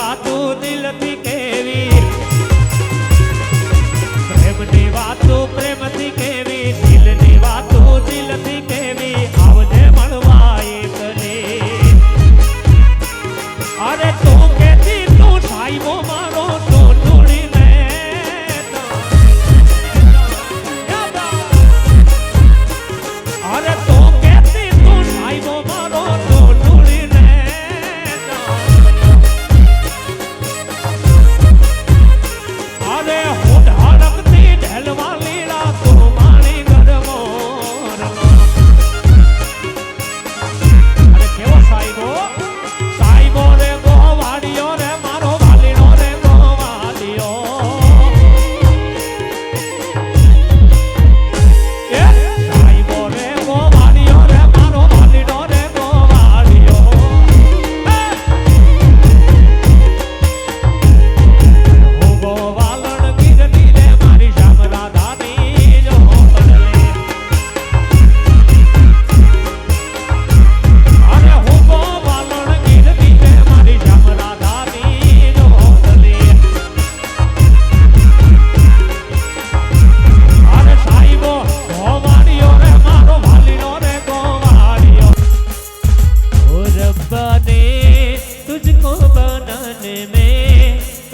ಬಾತು ದಿಲ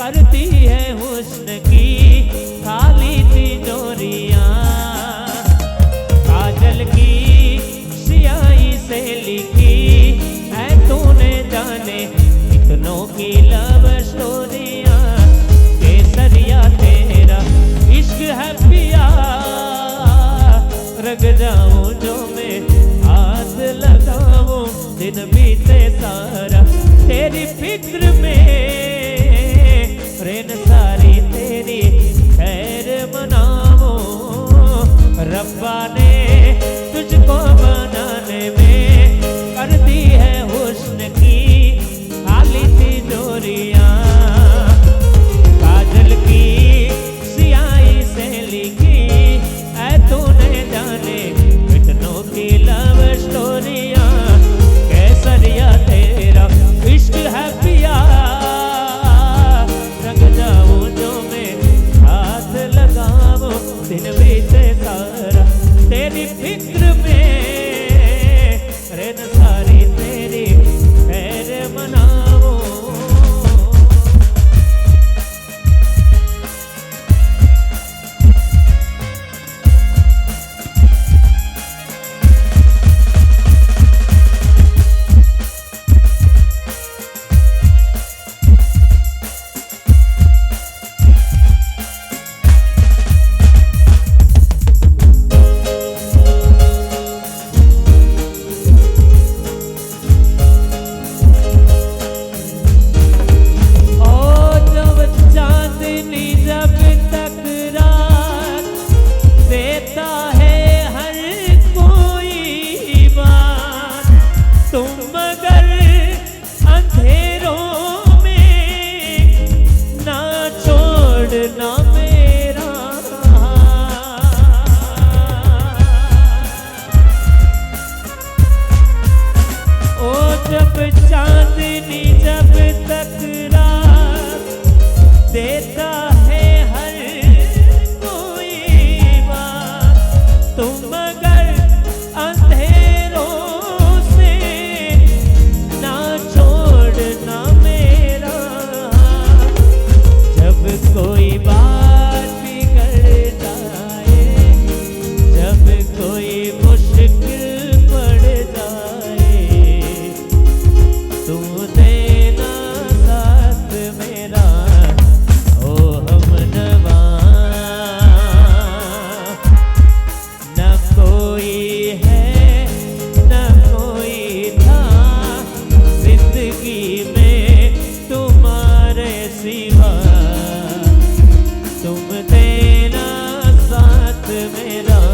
में करती है हुस्न की खाली तिजोरियाँ काजल की सियाही से लिखी है तूने जाने कितनों की लव स्टोरियाँ। केसरिया तेरा इश्क है पिया। रग जाऊँ जो मैं हाथ लगाऊँ, दिन बीते सारा तेरी फ़िक्र में। रेन सारी तेरी खैर मनाऊं रब्बा ने तुझको बनाने में कर दी है हुस्न की खाली तिजोरियाँ काजल की सियाही से लिखी है तूने जाने कितनों की लव स्टोरियाँ। कैसरिया तेरा इश्क है दिन बीते तेरी फ़िक्र में जब चांदनी जब तक मेरा